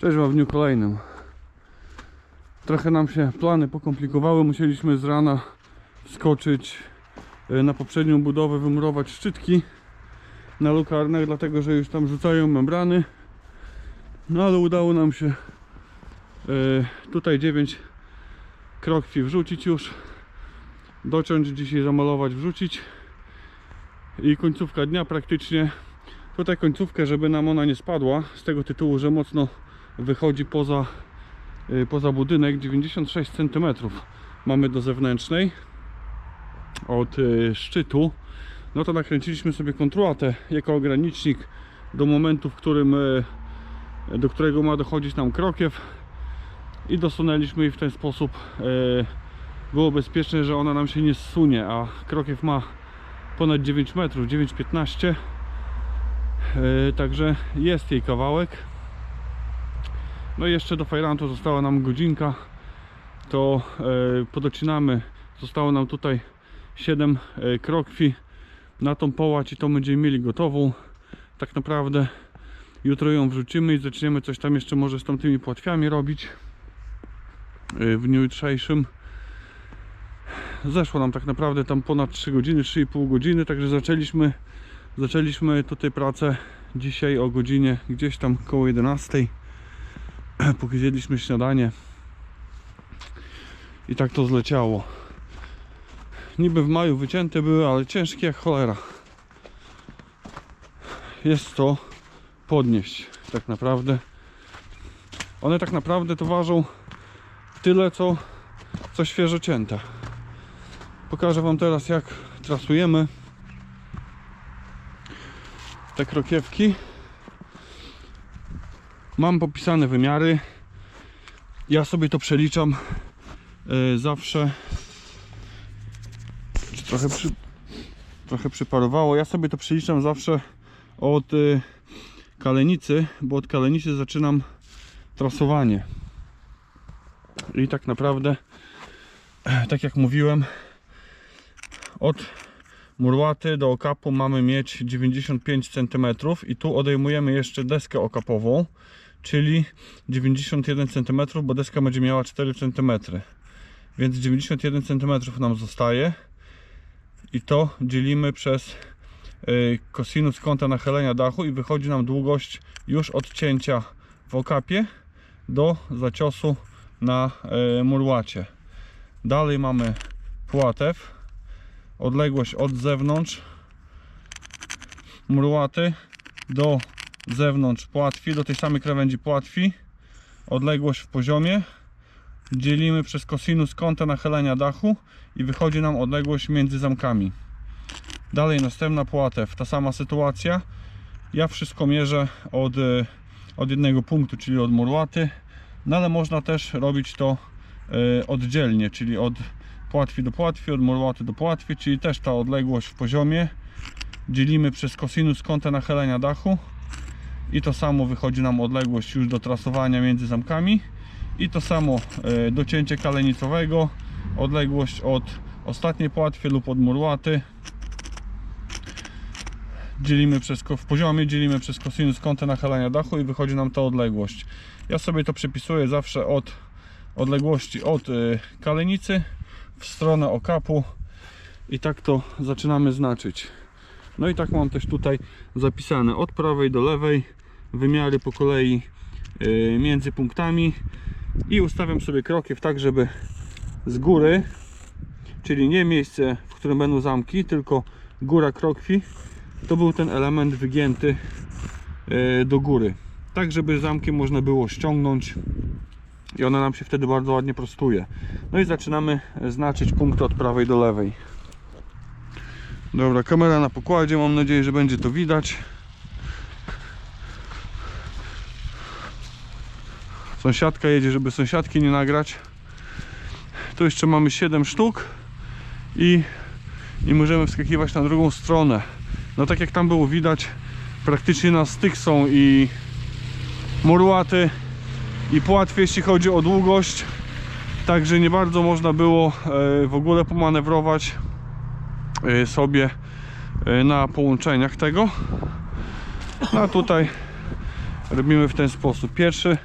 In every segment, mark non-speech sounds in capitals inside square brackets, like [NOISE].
Cześć w dniu kolejnym. Trochę nam się plany pokomplikowały. Musieliśmy z rana skoczyć e, na poprzednią budowę, wymurować szczytki na lukarnach, dlatego że już tam rzucają membrany. No ale udało nam się e, tutaj 9 krokwi wrzucić już. Dociąć dzisiaj, zamalować, wrzucić. I końcówka dnia praktycznie tutaj końcówkę, żeby nam ona nie spadła, z tego tytułu, że mocno wychodzi poza, y, poza budynek 96 cm mamy do zewnętrznej. Od y, szczytu. No to nakręciliśmy sobie kontruatę jako ogranicznik do momentu, w którym y, do którego ma dochodzić nam krokiew. I dosunęliśmy jej w ten sposób było bezpieczne, że ona nam się nie zsunie, a krokiew ma ponad 9 metrów, 9,15 Yy, Także jest jej kawałek. No i jeszcze do fajrantu została nam godzinka. To yy, podocinamy. Zostało nam tutaj 7 yy, krokwi na tą połać i to będziemy mieli gotową. Tak naprawdę jutro ją wrzucimy i zaczniemy coś tam jeszcze może z tamtymi płatwiami robić yy, w dniu jutrzejszym. Zeszło nam tak naprawdę tam ponad 3 godziny, 3,5 godziny, także zaczęliśmy Zaczęliśmy tutaj pracę dzisiaj o godzinie gdzieś tam koło 11 [CLEARS THROAT] póki zjedliśmy śniadanie i tak to zleciało. Niby w maju wycięte były, ale ciężkie jak cholera. Jest to podnieść tak naprawdę. One tak naprawdę to ważą tyle co, co świeżo cięte pokażę wam teraz jak trasujemy te krokiewki. Mam popisane wymiary. Ja sobie to przeliczam e, zawsze. Trochę, przy, trochę przyparowało. Ja sobie to przeliczam zawsze od e, kalenicy, bo od kalenicy zaczynam trasowanie. I tak naprawdę, e, tak jak mówiłem, od murłaty do okapu mamy mieć 95 cm i tu odejmujemy jeszcze deskę okapową czyli 91 cm bo deska będzie miała 4 cm więc 91 cm nam zostaje i to dzielimy przez y, kosinus kąta nachylenia dachu i wychodzi nam długość już od cięcia w okapie do zaciosu na y, murłacie. Dalej mamy płatew. Odległość od zewnątrz murłaty do zewnątrz płatwi, do tej samej krawędzi płatwi. Odległość w poziomie. Dzielimy przez kosinus kąta nachylenia dachu i wychodzi nam odległość między zamkami. Dalej następna płatew, ta sama sytuacja. Ja wszystko mierzę od, e, od jednego punktu, czyli od murłaty no ale można też robić to e, oddzielnie, czyli od płatwi do płatwi, od murłaty do płatwi, czyli też ta odległość w poziomie. Dzielimy przez kosinus kąta nachylenia dachu i to samo wychodzi nam odległość już do trasowania między zamkami. I to samo e, do cięcia kalenicowego. Odległość od ostatniej płatwy lub od murłaty. Dzielimy przez, w poziomie dzielimy przez kosinus kąta nachylenia dachu i wychodzi nam ta odległość. Ja sobie to przypisuję zawsze od odległości od e, kalenicy w stronę okapu. I tak to zaczynamy znaczyć no i tak mam też tutaj zapisane od prawej do lewej wymiary po kolei yy, między punktami i ustawiam sobie krokiew tak żeby z góry czyli nie miejsce w którym będą zamki tylko góra krokwi to był ten element wygięty yy, do góry tak żeby zamki można było ściągnąć i ona nam się wtedy bardzo ładnie prostuje. No i zaczynamy znaczyć punkty od prawej do lewej. Dobra, kamera na pokładzie, mam nadzieję, że będzie to widać. Sąsiadka jedzie, żeby sąsiadki nie nagrać. Tu jeszcze mamy 7 sztuk i, i możemy wskakiwać na drugą stronę. No tak jak tam było widać, praktycznie na styk są i murłaty i płatwie jeśli chodzi o długość także nie bardzo można było e, w ogóle pomanewrować sobie e, na połączeniach tego. A tutaj robimy w ten sposób. Pierwszy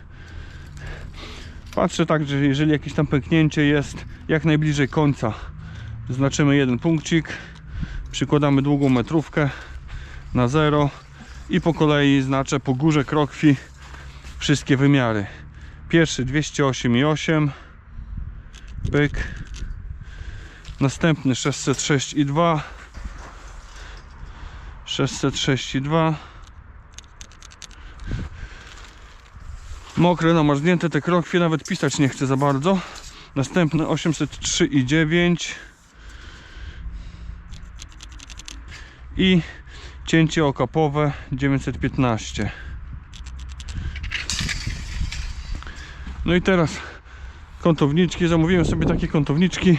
Patrzę tak, że jeżeli jakieś tam pęknięcie jest jak najbliżej końca, znaczymy jeden punkcik, przykładamy długą metrówkę na zero i po kolei znaczę po górze krokwi wszystkie wymiary. Pierwszy 208,8 pyk następny 606,2 606,2 Mokre, namarznięte te krokwie, nawet pisać nie chcę za bardzo. Następny 803,9 i cięcie okapowe 915. No i teraz kątowniczki. Zamówiłem sobie takie kątowniczki,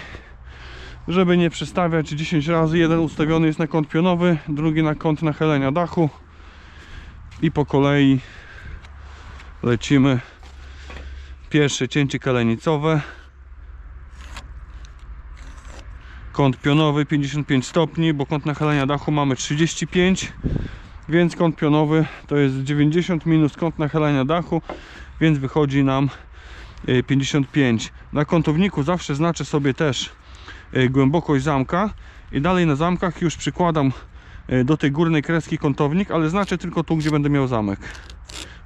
żeby nie przestawiać 10 razy. Jeden ustawiony jest na kąt pionowy, drugi na kąt nachylenia dachu i po kolei lecimy. Pierwsze cięcie kalenicowe. Kąt pionowy 55 stopni, bo kąt nachylenia dachu mamy 35, więc kąt pionowy to jest 90 minus kąt nachylenia dachu, więc wychodzi nam y, 55. Na kątowniku zawsze znaczę sobie też głębokość zamka i dalej na zamkach już przykładam y, do tej górnej kreski kątownik, ale znaczę tylko tu, gdzie będę miał zamek.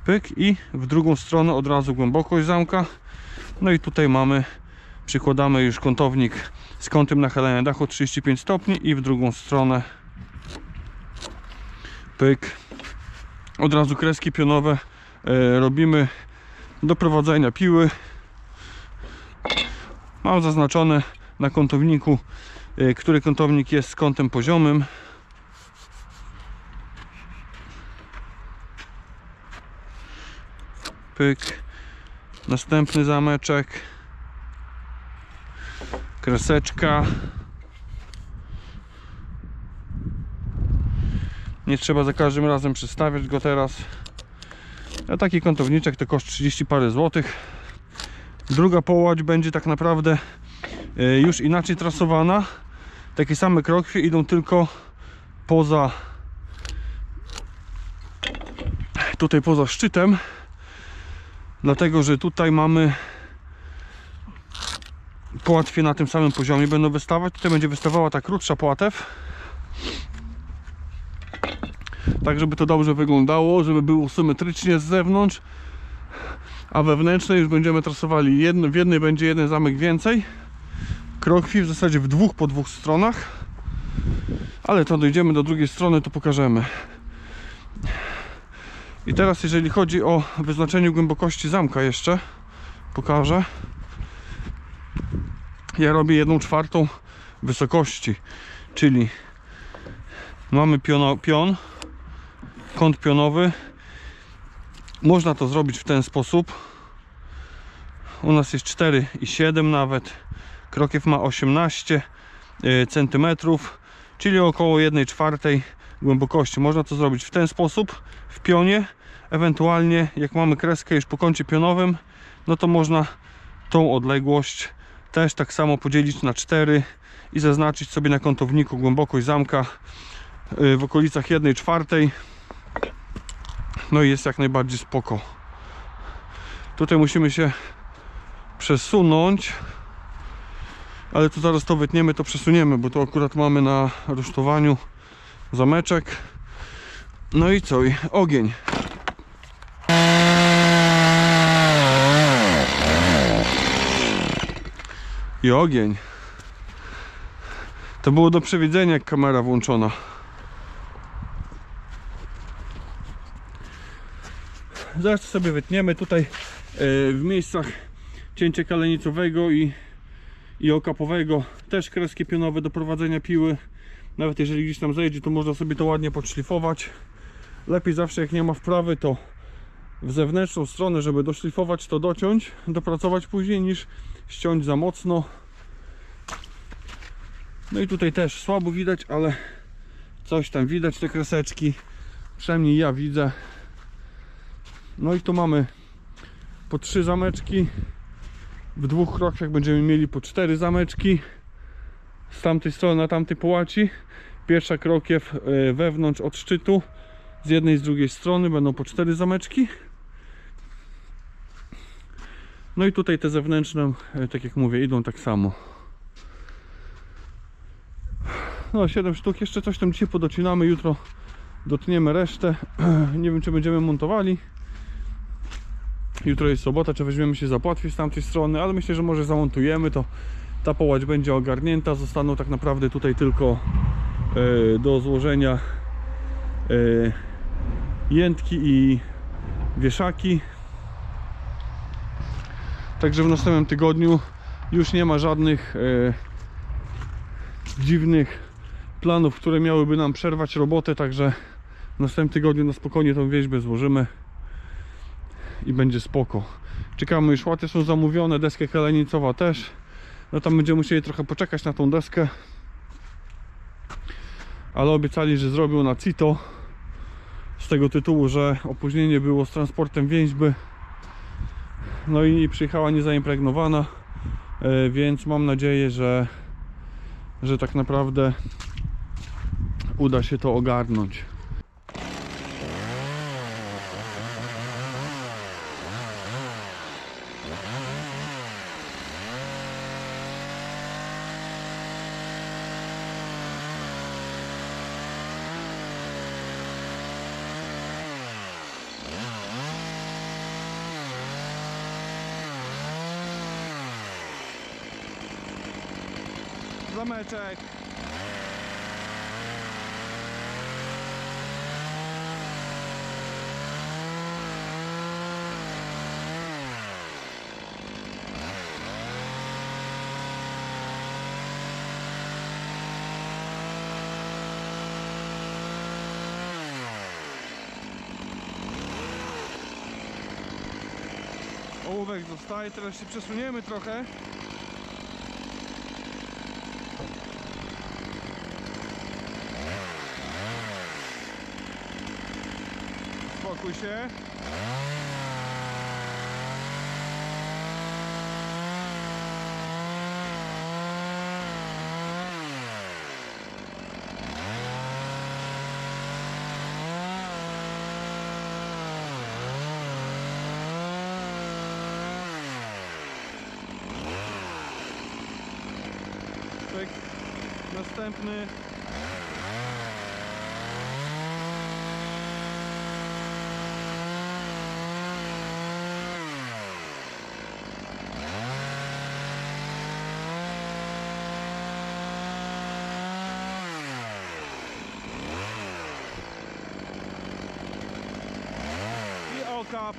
Pyk i w drugą stronę od razu głębokość zamka. No i tutaj mamy, przykładamy już kątownik z kątem nachylenia dachu 35 stopni i w drugą stronę pyk. Od razu kreski pionowe e, robimy do prowadzenia piły. Mam zaznaczone na kątowniku, e, który kątownik jest kątem poziomym. Pyk. Następny zameczek. Kreseczka. Nie trzeba za każdym razem przystawiać go teraz. A taki kątowniczek to koszt 30 parę złotych. Druga połać będzie tak naprawdę już inaczej trasowana. Takie same krokwie idą tylko poza tutaj poza szczytem. Dlatego że tutaj mamy płatwie na tym samym poziomie będą wystawać. Tutaj będzie wystawała ta krótsza płatew. Tak żeby to dobrze wyglądało żeby było symetrycznie z zewnątrz a wewnętrznej już będziemy trasowali jedno, w jednej będzie jeden zamek więcej krokwi w zasadzie w dwóch po dwóch stronach ale to dojdziemy do drugiej strony to pokażemy i teraz jeżeli chodzi o wyznaczenie głębokości zamka jeszcze pokażę. Ja robię jedną czwartą wysokości, czyli mamy piono, pion, kąt pionowy. Można to zrobić w ten sposób. U nas jest 4,7 nawet. Krokiew ma 18 cm, czyli około 1 czwartej głębokości. Można to zrobić w ten sposób w pionie. Ewentualnie jak mamy kreskę już po kącie pionowym, no to można tą odległość też tak samo podzielić na 4 i zaznaczyć sobie na kątowniku głębokość zamka y, w okolicach 1 czwartej. No i jest jak najbardziej spoko. Tutaj musimy się przesunąć ale to zaraz to wytniemy, to przesuniemy, bo to akurat mamy na rusztowaniu zameczek. No i co? I ogień. I ogień. To było do przewidzenia, jak kamera włączona. Zaraz sobie wytniemy tutaj e, w miejscach cięcia kalenicowego i, i okapowego. Też kreski pionowe do prowadzenia piły. Nawet jeżeli gdzieś tam zejdzie, to można sobie to ładnie podszlifować. Lepiej zawsze jak nie ma wprawy, to w zewnętrzną stronę, żeby doszlifować to dociąć, dopracować później niż ściąć za mocno. No i tutaj też słabo widać, ale coś tam widać te kreseczki. Przynajmniej ja widzę. No i tu mamy po trzy zameczki. W dwóch krokach będziemy mieli po cztery zameczki. Z tamtej strony na tamtej połaci. Pierwsza krokiew e, wewnątrz od szczytu. Z jednej z drugiej strony będą po cztery zameczki. No i tutaj te zewnętrzne, e, tak jak mówię, idą tak samo. No 7 sztuk, jeszcze coś tam dzisiaj podocinamy, jutro dotniemy resztę. [CLEARS THROAT] Nie wiem czy będziemy montowali. Jutro jest sobota, czy weźmiemy się za z tamtej strony, ale myślę, że może zamontujemy to. Ta połać będzie ogarnięta, zostaną tak naprawdę tutaj tylko e, do złożenia e, jętki i wieszaki. Także w następnym tygodniu już nie ma żadnych e, dziwnych planów, które miałyby nam przerwać robotę, także w następnym tygodniu na spokojnie tą wieźbę złożymy i będzie spoko. Czekamy już, łaty są zamówione, deskę kelenicowa też. No tam będziemy musieli trochę poczekać na tą deskę. Ale obiecali, że zrobią na CITO. Z tego tytułu, że opóźnienie było z transportem więźby. No i przyjechała niezaimpregnowana. e, Więc mam nadzieję, że, że tak naprawdę uda się to ogarnąć. Zameczek. Ołówek zostaje, teraz się przesuniemy trochę. Spokój się. Następny. look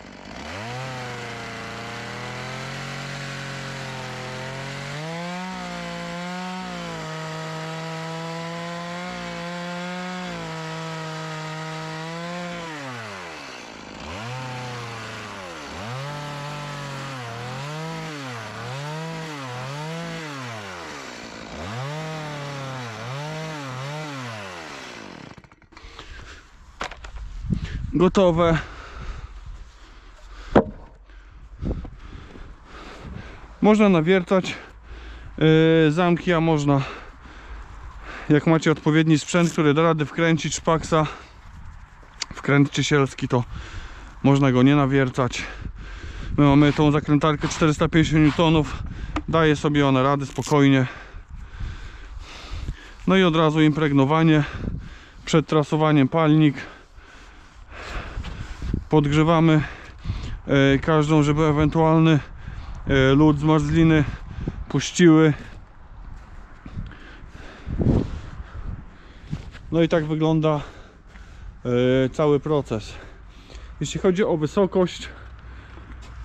gotowe. Można nawiercać yy, zamki, a można jak macie odpowiedni sprzęt, który da radę wkręcić szpaksa wkręt czysielski, to można go nie nawiercać. My mamy tą zakrętarkę 450 N, daje sobie ona radę spokojnie. No i od razu impregnowanie przed trasowaniem palnik podgrzewamy e, każdą, żeby ewentualny lód z marzliny puściły. No i tak wygląda e, cały proces. Jeśli chodzi o wysokość,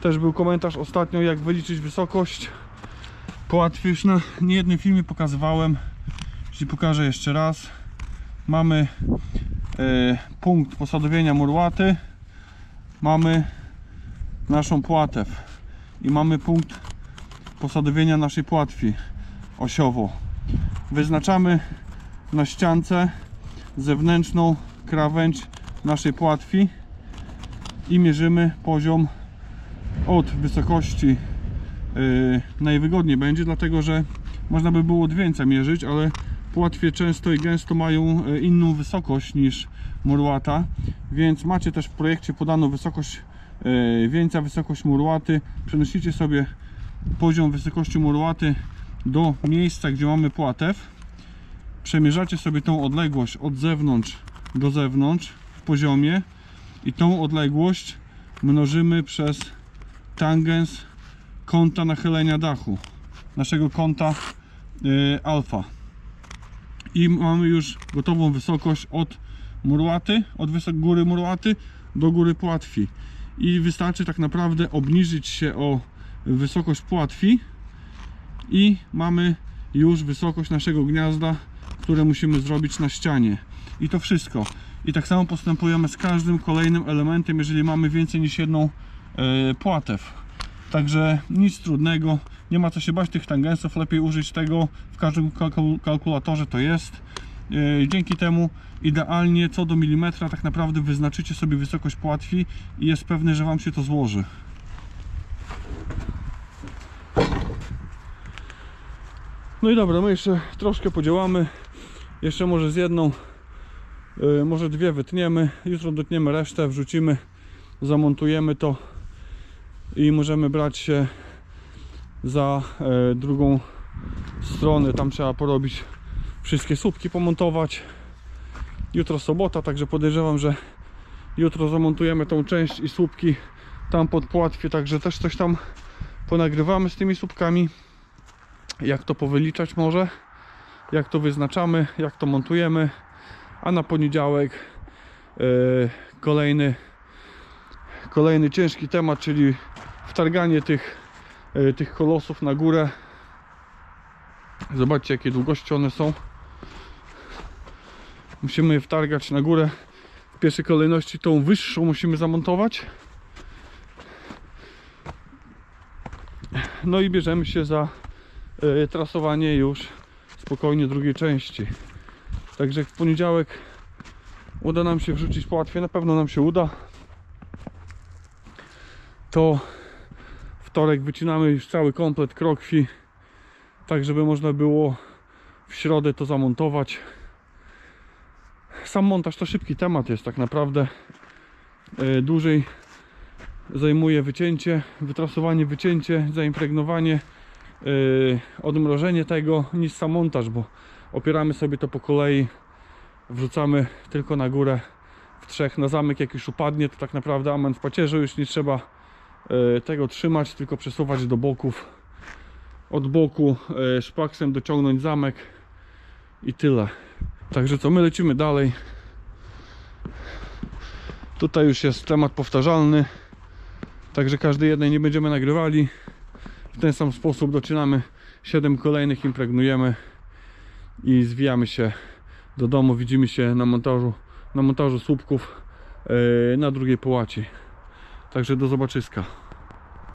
też był komentarz ostatnio, jak wyliczyć wysokość. Połatwię już na niejednym filmie pokazywałem. Jeśli pokażę jeszcze raz. Mamy e, punkt posadowienia murłaty mamy naszą płatew i mamy punkt posadowienia naszej płatwi osiowo. Wyznaczamy na ściance zewnętrzną krawędź naszej płatwi i mierzymy poziom od wysokości yy, najwygodniej będzie, dlatego że można by było od mierzyć, ale płatwie często i gęsto mają e, inną wysokość niż murłata, więc macie też w projekcie podaną wysokość wieńca, wysokość murłaty. Przenosicie sobie poziom wysokości murłaty do miejsca, gdzie mamy płatew. Przemierzacie sobie tą odległość od zewnątrz do zewnątrz w poziomie i tą odległość mnożymy przez tangens kąta nachylenia dachu naszego kąta y, alfa i mamy już gotową wysokość od murłaty, od wysok góry murłaty do góry płatwi i wystarczy tak naprawdę obniżyć się o wysokość płatwi i mamy już wysokość naszego gniazda, które musimy zrobić na ścianie. I to wszystko. I tak samo postępujemy z każdym kolejnym elementem, jeżeli mamy więcej niż jedną e, płatew. Także nic trudnego, nie ma co się bać tych tangensów, lepiej użyć tego, w każdym kalku- kalkulatorze to jest. Yy, Dzięki temu idealnie co do milimetra tak naprawdę wyznaczycie sobie wysokość płatwi i jest pewny, że Wam się to złoży. No i dobra, my jeszcze troszkę podziałamy. Jeszcze może z jedną, yy, może dwie wytniemy. Jutro dotniemy resztę, wrzucimy, zamontujemy to i możemy brać się za e, drugą stronę. Tam trzeba porobić wszystkie słupki, pomontować. Jutro sobota, także podejrzewam, że jutro zamontujemy tą część i słupki tam pod płatwie, także też coś tam ponagrywamy z tymi słupkami. Jak to powyliczać może, jak to wyznaczamy, jak to montujemy. A na poniedziałek e, kolejny kolejny ciężki temat, czyli wtarganie tych, e, tych kolosów na górę. Zobaczcie jakie długości one są. Musimy wtargać na górę. W pierwszej kolejności tą wyższą musimy zamontować. No i bierzemy się za e, trasowanie już spokojnie drugiej części. Także w poniedziałek uda nam się wrzucić płatwie, na pewno nam się uda. To wtorek wycinamy już cały komplet krokwi, tak żeby można było w środę to zamontować. Sam montaż to szybki temat jest tak naprawdę. E, Dłużej zajmuje wycięcie, wytrasowanie, wycięcie, zaimpregnowanie, e, odmrożenie tego niż sam montaż, bo opieramy sobie to po kolei, wrzucamy tylko na górę w trzech na zamek jak już upadnie to tak naprawdę amen w pacierzu już nie trzeba e, tego trzymać, tylko przesuwać do boków od boku szpaksem dociągnąć zamek i tyle także co, my lecimy dalej. Tutaj już jest temat powtarzalny. Także każdy jednej nie będziemy nagrywali. W ten sam sposób docinamy 7 kolejnych, impregnujemy i zwijamy się do domu, widzimy się na montażu na montażu słupków e, na drugiej połaci. Także do zobaczyska